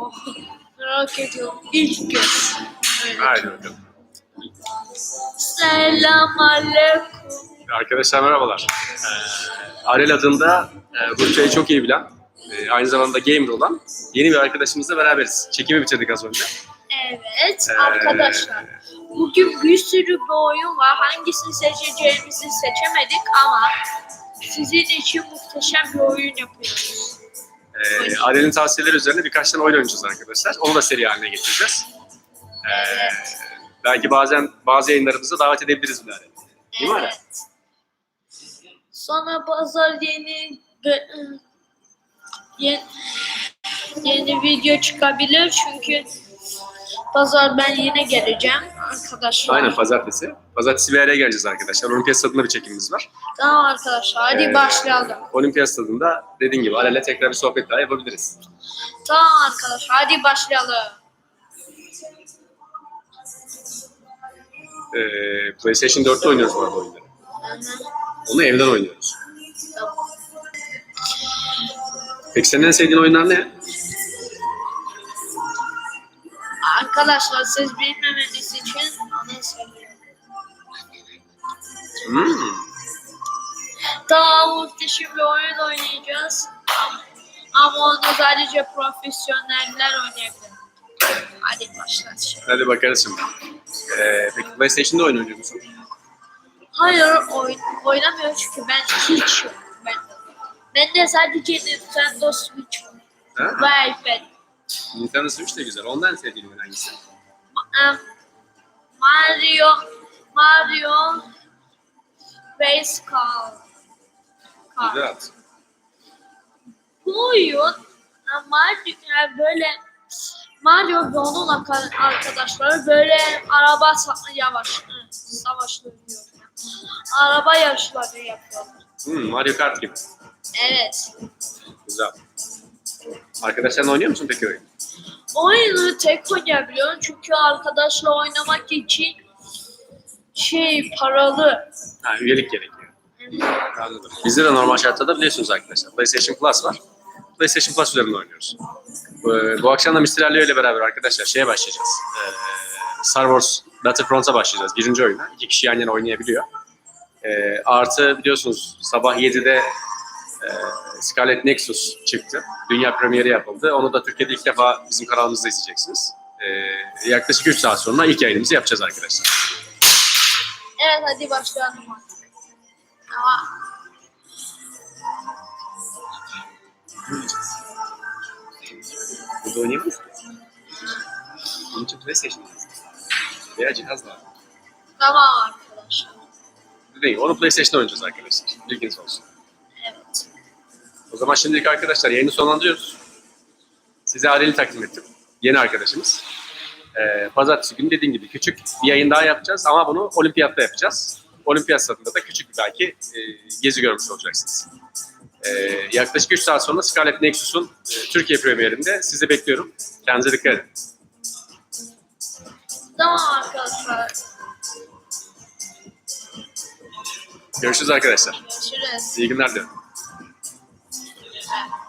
Oh, merak ediyorum. İlk. Evet. Haydi bakalım. Selam aleyküm. Arkadaşlar merhabalar. Ee, Arel adında e, Rusçayı çok iyi bilen, e, aynı zamanda gamer olan yeni bir arkadaşımızla beraberiz. Çekimi bitirdik az önce. Evet Ee, arkadaşlar. Bugün bir sürü bir oyun var. Hangisini seçeceğimizi seçemedik ama sizin için muhteşem bir oyun yapıyoruz. E, Arel'in tavsiyeleri üzerine birkaç tane oyun oynayacağız arkadaşlar. Onu da seri haline getireceğiz. Ee, belki bazen bazı yayınlarımıza davet edebiliriz bu Arel'i. Değil mi? Evet. Sonra pazar yeni yeni, yeni video çıkabilir çünkü pazar ben yine geleceğim arkadaşlar. Aynen pazartesi. Pazartesi bir araya geleceğiz arkadaşlar. Olimpiyat stadında bir çekimimiz var. Tamam arkadaşlar hadi Ee, başlayalım. Olimpiyat stadında dediğin gibi Arel'le tekrar bir sohbet daha yapabiliriz. Tamam arkadaşlar hadi başlayalım. Ee, PlayStation 4'te oynuyoruz bu arada oyunları. Onu evden oynuyoruz. Peki senin en sevdiğin oyunlar ne? Arkadaşlar siz bilmemeniz için onu söylüyorum. Hmm. Daha muhteşem bir oyun oynayacağız. Ama- onu sadece profesyoneller oynayabilir. Hadi başlayalım. Hadi şimdi. Ee, peki PlayStation'da oyun oynuyor musun? Hayır oyn oynamıyor çünkü ben hiç yok. Ben ben de sadece Nintendo Switch var. Ha? ve iPad. Nintendo Switch de güzel. Ondan sevdiğin oyun hangisi? Ma- em, Mario Mario Base Call. Call. Güzel. Bu oyun e, Mario yani böyle Mario ve onun arka- arkadaşları böyle araba sa- yavaş savaşları diyor. Araba yarışları yapıyorlar. Hmm, Mario Kart gibi. Evet. Güzel. Arkadaşlarla oynuyor musun peki oyun? Oyunu tek oynayabiliyorum çünkü arkadaşla oynamak için şey paralı. Ha, üyelik gerekiyor. Anladım. Bizde de normal şartlarda biliyorsunuz arkadaşlar. PlayStation Plus var. PlayStation Plus üzerinden oynuyoruz. Ee, bu akşam da Mr. Ali ile beraber arkadaşlar şeye başlayacağız. Ee, Star Wars Battlefront'a başlayacağız. Birinci oyuna. İki kişi yan yana oynayabiliyor. Ee, artı biliyorsunuz sabah 7'de e, Scarlet Nexus çıktı. Dünya premieri yapıldı. Onu da Türkiye'de ilk defa bizim kanalımızda izleyeceksiniz. Ee, yaklaşık 3 saat sonra ilk yayınımızı yapacağız arkadaşlar. Evet hadi başlayalım artık. Ama Burada oynayamıyoruz ki. Bunun için PlayStation. Veya cihaz lazım. tamam arkadaşlar. Değil, onu PlayStation'da oynayacağız arkadaşlar. Bilginiz olsun. O zaman şimdilik arkadaşlar yayını sonlandırıyoruz. Size Arel'i takdim ettim. Yeni arkadaşımız. Ee, Pazartesi günü dediğim gibi küçük bir yayın daha yapacağız ama bunu olimpiyatta yapacağız. Olimpiyat stadında da küçük bir belki e, gezi görmüş olacaksınız. Ee, yaklaşık 3 saat sonra Scarlet Nexus'un e, Türkiye premierinde sizi bekliyorum. Kendinize dikkat edin. Tamam arkadaşlar. Görüşürüz arkadaşlar. Görüşürüz. İyi günler diliyorum. Father.